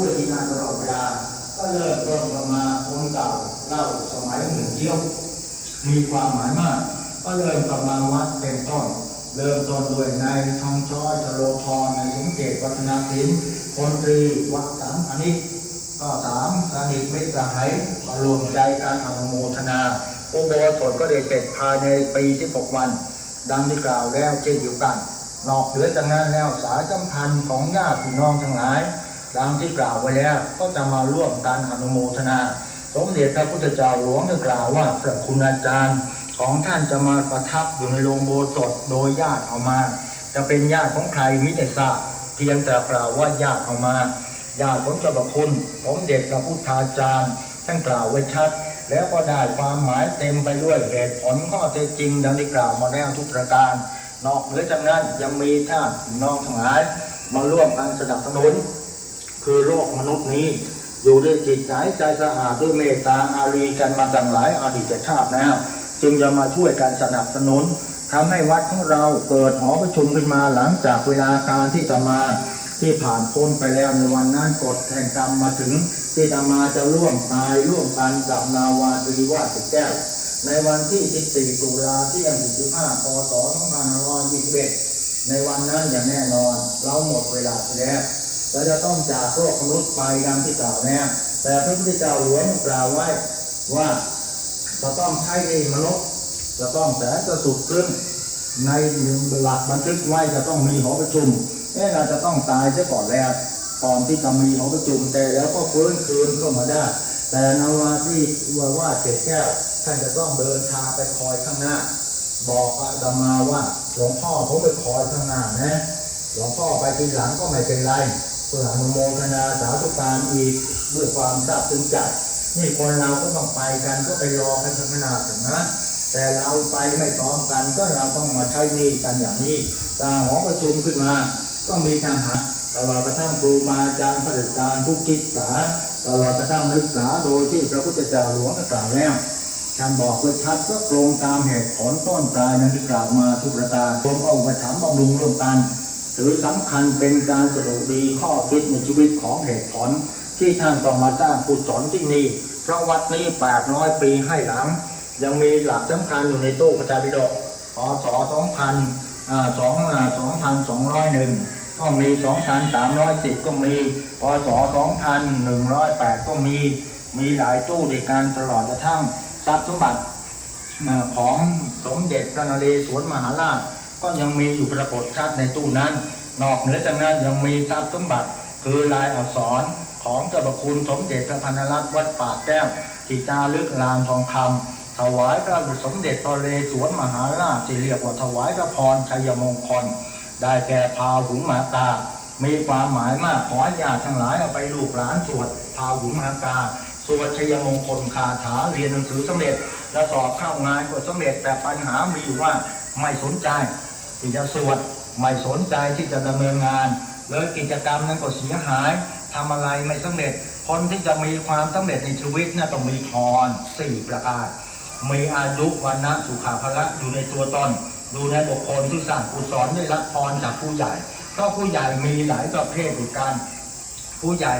มาตลอดเวลา ก็เริ่มต้นกันมาคนเก่าเล่าสมัยหนึ่งเที่ยวมีความหมายมาก ก็เริ่มกันมาวัดเป็นต้น เริ่มต้นด้วยนายทองช้อยชโลธรนายสมเกตวัฒนาศิลป์พลตรีวัดสังอนิกก็สามสนิทมิตรสหายรวมใจการอนุโมทนาอุโบสถก็ได้เสร็จภายในปีที่หกวัน ดังที่กล่าวแล้วเช่นเดียวกัน นอกเหนือจากนั้นแล้วสายสัมพันธ์ของญาติพี่น้องทั้งหลาย ดังที่กล่าวไว้แล้วก็จะมาร่วมกันอนุโมทนา สมเด็จพระพุทธเจ้าหลวงได้กล่าวว่าพระคุณอาจารย์ของท่านจะมาประทับอยู่ในโรงโบสถโดยญาติเอามา จะเป็นญาติของใครมิได้ทราบเพียงแต่กล่าวว่าญาติเอามาญาติของเจ้าพระคุณสมเด็จพระพุทธาจารย์ท่านกล่าวไว้ชัด แล้วก็ได้ความหมายเต็มไปด้วยเหตุผลข้อเท็จจริงดังที่กล่าวมาแล้วทุกประการ นอกเหนือจากนั้นยังมีท่านน้องทั้งหลายมาร่วมกันสนับสนุน คือโลกมนุษย์นี้ อยู่ด้วยจิตใจใจสะอาดด้วยเมตตาอารีกันมาตั้งหลายอดีตชาติแล้วจึงจะมาช่วยกันสนับสนุนทำให้วัดของเราเปิดหอประชุมขึ้นมาหลังจากเวลาการที่จะมาที่ผ่านพ้นไปแล้วในวันนั้นกฎแห่งกรรมมาถึง ที่จะมาจะร่วมตายร่วมกันกับนาวาตรีวาสิแก้วในวันที่ 14 ตุลาที่ยัง15พศ2521ในวันนั้นอย่างแน่นอน เราหมดเวลาไปแล้ว เราจะต้องจากโลกมนุษย์ไปดังที่กล่าวแน่แต่พระพุทธเจ้าหลวงกล่าวไว้ว่าจะต้องใช้ในมนุษย์จะต้องแสนจะสุดครึ่งในหลักบันทึกไว้จะต้องมีหอประชุมเอ๊ะเราจะต้องตายซะก่อนแล้วก่อนที่จะมีหอประชุมแต่แล้วก็ฟื้นคืนเข้ามาได้ แต่นาวาที่ว่าว่าเจ็ดแก้วท่านจะต้องเดินทางไปคอยข้างหน้า บอกอาตมาว่าหลวงพ่อผมไปคอยข้างหน้านะหลวงพ่อไปทีหลังก็ไม่เป็นไร เพื่ออนุโมทนาสาธุการอีกด้วยความซาบซึ้งใจนี่คนเราก็ต้องไปกันก็ไปรอกันข้างหน้าถึงนะแต่เราไปไม่พร้อมกันก็เราต้องมาใช้หนี่กันอย่างนี้ตาหอประชุมขึ้นมาก็มีทหาตลอดกระทั่งครูมาอาจารย์ปฏิการผู้คิดษาตลอดกระทั่งนักศึกษาโดยที่พระพุทธเจ้าหลวงกล่าวแล้วท่านบอกไว้ชัดก็ตรงตามเหตุผลต้นปลายนั้นที่กล่าวมาทุกประการรวมเอาอุปถัมบำรุงร่วมกัน ถือสำคัญเป็นการสรุปดีข้อคิดในชีวิตของเหตุผล ที่ท่านต้องมาสร้างกุศลที่นี่ เพราะวัดนี้800ปีให้หลัง ยังมีหลักสำคัญอยู่ในตู้พระไตรปิฎกพศ2000อ่า2อ่า2201ก็มี2,310ก็มีพศ2108ก็มีมีหลายตู้ในการตลอดกระทั่งทรัพย์สมบัติของสมเด็จพระนเรศวรมหาราช ก็ยังมีอยู่ปรากฏชัดในตู้นั้น นอกเหนือจากนั้นยังมีทรัพย์สมบัติ คือลายอักษรของเจ้าพระคุณสมเด็จพระพันรัตน์วัดป่าแก้วที่จารึกลานทองคำถวายพระสมเด็จพระเรศวรมหาราชที่เรียกว่าถวายพระพรชัยมงคล ได้แก่พาหุงมาตา มีความหมายมากขอญาติทั้งหลายเอาไปลูกหลานสวดพาหุงหากาสวดชัยมงคลคาถาเรียนหนังสือสำเร็จและสอบเข้างานก็สำเร็จแต่ปัญหามีอยู่ว่าไม่สนใจ ที่จะสวดไม่สนใจที่จะดำเนินงาน เลยกิจกรรมนั้นก็เสียหายทำอะไรไม่สำเร็จ คนที่จะมีความสำเร็จในชีวิตน่ะต้องมีพรสี่ประการมีอายุวันนะสุขาภละอยู่ในตัวตนดูในบุคคลที่สร้างกุศลได้รับพรจากผู้ใหญ่เพราะผู้ใหญ่มีหลายประเภทด้วยกันผู้ใหญ่